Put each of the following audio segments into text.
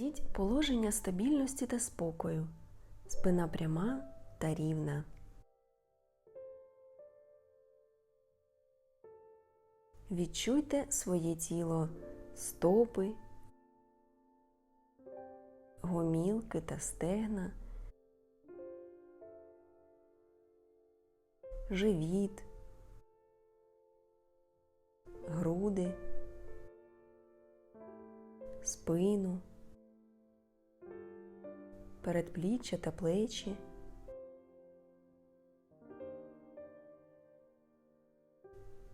Знайдіть положення стабільності та спокою. Спина пряма та рівна. Відчуйте своє тіло, стопи, гомілки та стегна, живіт, груди, спину, передпліччя та плечі.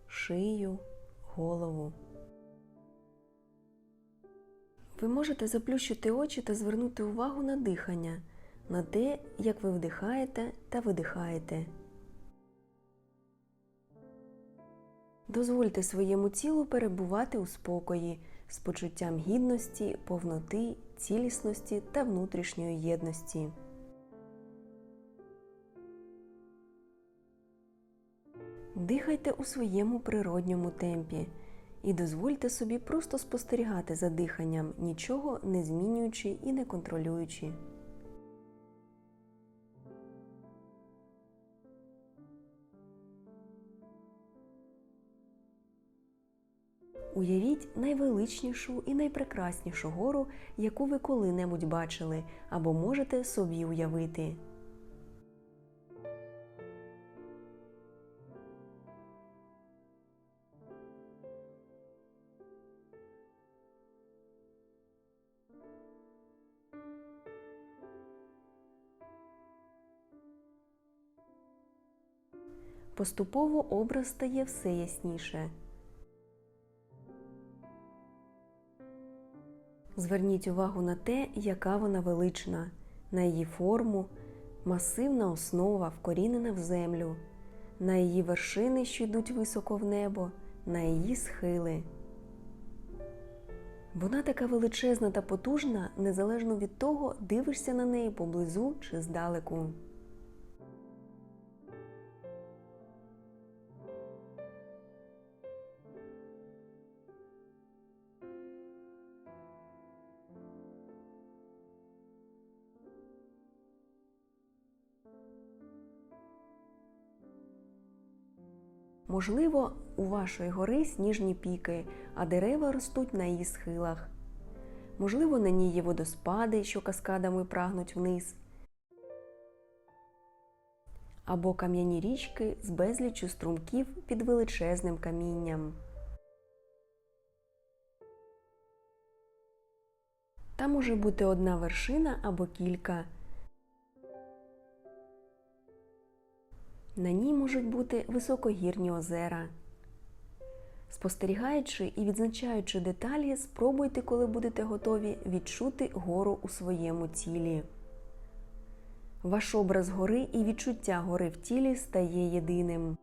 Шию, голову. Ви можете заплющити очі та звернути увагу на дихання, на те, як ви вдихаєте та видихаєте. Дозвольте своєму тілу перебувати у спокої з почуттям гідності, повноти, цілісності та внутрішньої єдності. Дихайте у своєму природньому темпі і дозвольте собі просто спостерігати за диханням, нічого не змінюючи і не контролюючи. Уявіть найвеличнішу і найпрекраснішу гору, яку ви коли-небудь бачили або можете собі уявити. Поступово образ стає все ясніше. Зверніть увагу на те, яка вона велична, на її форму, масивна основа, вкорінена в землю, на її вершини, що йдуть високо в небо, на її схили. Вона така величезна та потужна, незалежно від того, дивишся на неї поблизу чи здалеку. Можливо, у вашої гори сніжні піки, а дерева ростуть на її схилах. Можливо, на ній є водоспади, що каскадами прагнуть вниз, або кам'яні річки з безліччю струмків під величезним камінням. Там може бути одна вершина або кілька. На ній можуть бути високогірні озера. Спостерігаючи і відзначаючи деталі, спробуйте, коли будете готові, відчути гору у своєму тілі. Ваш образ гори і відчуття гори в тілі стає єдиним.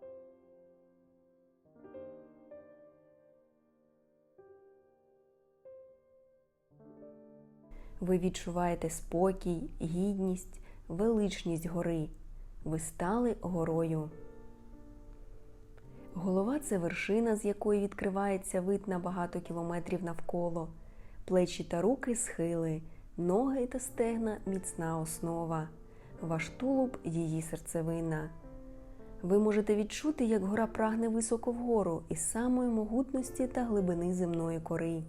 Ви відчуваєте спокій, гідність, величність гори. Ви стали горою. Голова це вершина, з якої відкривається вид на багато кілометрів навколо, плечі та руки схили, ноги та стегна міцна основа, ваш тулуб її серцевина. Ви можете відчути, як гора прагне високо вгору із самої могутності та глибини земної кори.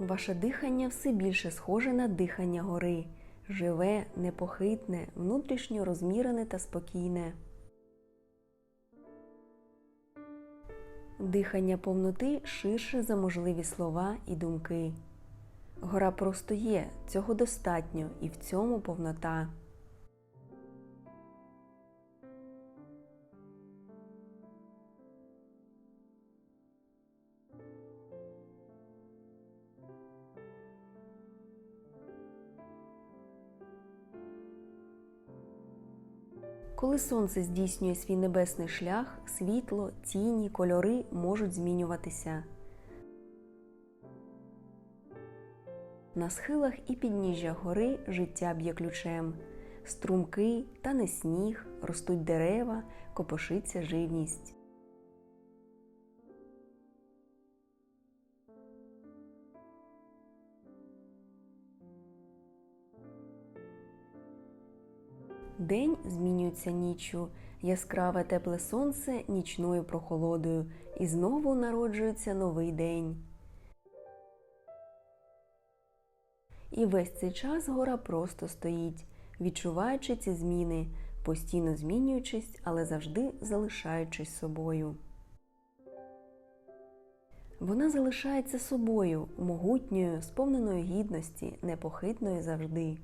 Ваше дихання все більше схоже на дихання гори, живе, непохитне, внутрішньо розмірене та спокійне. Дихання повноти ширше за можливі слова і думки. Гора просто є, цього достатньо, і в цьому повнота. Коли сонце здійснює свій небесний шлях, світло, тіні, кольори можуть змінюватися. На схилах і підніжжя гори життя б'є ключем. Струмки та не сніг, ростуть дерева, копошиться живність. День змінюється ніччю, яскраве тепле сонце нічною прохолодою, і знову народжується новий день. І весь цей час гора просто стоїть, відчуваючи ці зміни, постійно змінюючись, але завжди залишаючись собою. Вона залишається собою, могутньою, сповненою гідності, непохитною завжди.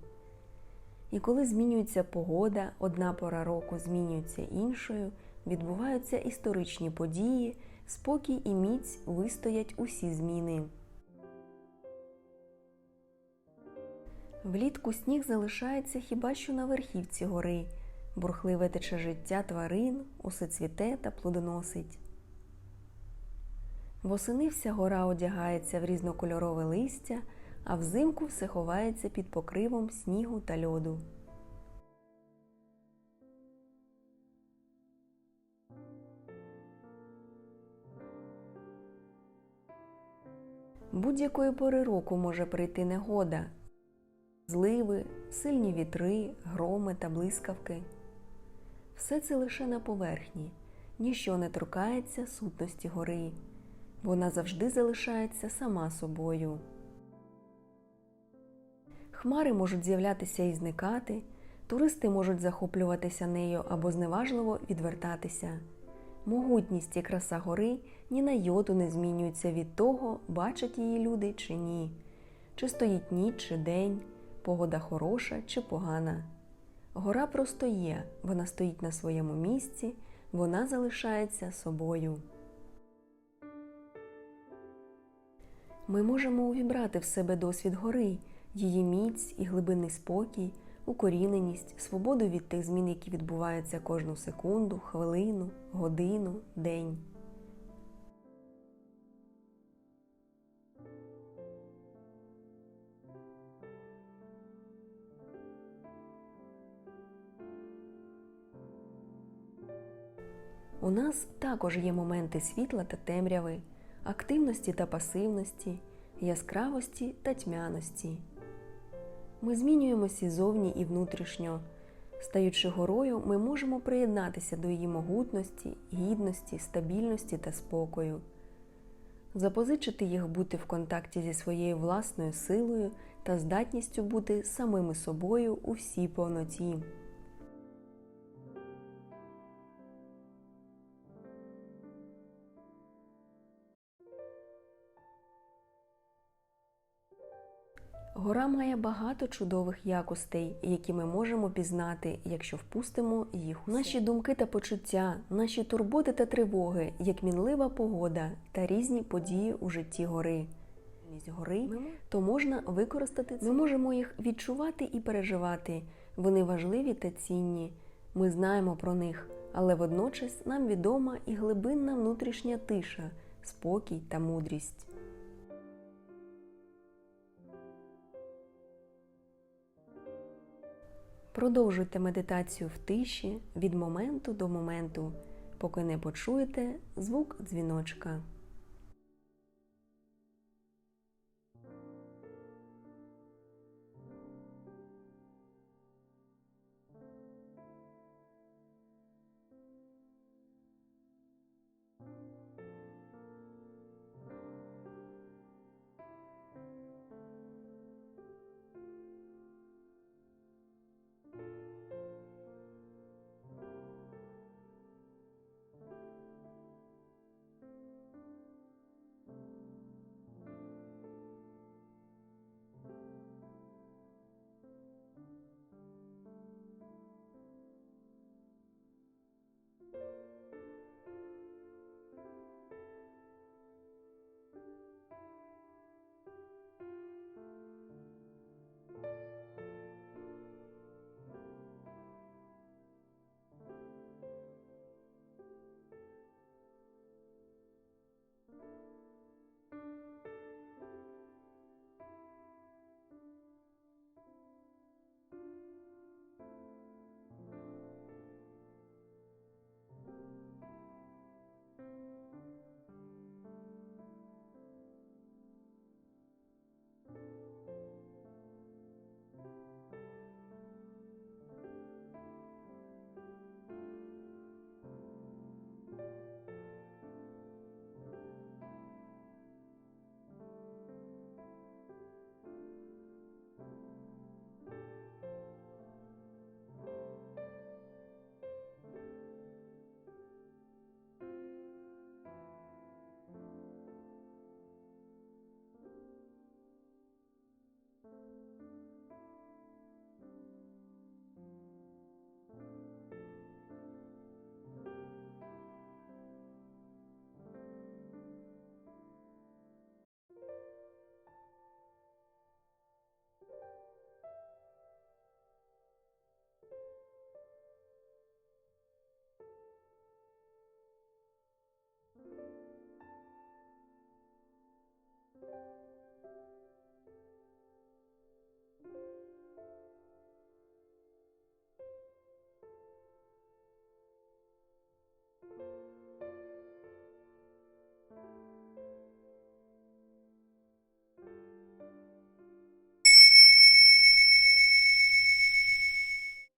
І коли змінюється погода, одна пора року змінюється іншою, відбуваються історичні події, спокій і міць вистоять усі зміни. Влітку сніг залишається хіба що на верхівці гори, бурхливе тече життя тварин, усе цвіте та плодоносить. Восени вся гора одягається в різнокольорове листя, а взимку все ховається під покривом снігу та льоду. Будь-якої пори року може прийти негода, зливи, сильні вітри, громи та блискавки. Все це лише на поверхні, ніщо не торкається сутності гори. Вона завжди залишається сама собою. Хмари можуть з'являтися і зникати, туристи можуть захоплюватися нею або зневажливо відвертатися. Могутність і краса гори ні на йоту не змінюються від того, бачать її люди чи ні, чи стоїть ніч чи день, погода хороша чи погана. Гора просто є, вона стоїть на своєму місці, вона залишається собою. Ми можемо увібрати в себе досвід гори, її міць і глибинний спокій, укоріненість, свободу від тих змін, які відбуваються кожну секунду, хвилину, годину, день. У нас також є моменти світла та темряви, активності та пасивності, яскравості та тьмяності. Ми змінюємося зовні і внутрішньо. Стаючи горою, ми можемо приєднатися до її могутності, гідності, стабільності та спокою, запозичити їх бути в контакті зі своєю власною силою та здатністю бути самими собою у всій повноті. Гора має багато чудових якостей, які ми можемо пізнати, якщо впустимо їх у наші думки та почуття, наші турботи та тривоги, як мінлива погода та різні події у житті гори. Гори, то можна використати це. Ми можемо їх відчувати і переживати. Вони важливі та цінні. Ми знаємо про них, але водночас нам відома і глибинна внутрішня тиша, спокій та мудрість. Продовжуйте медитацію в тиші від моменту до моменту, поки не почуєте звук дзвіночка.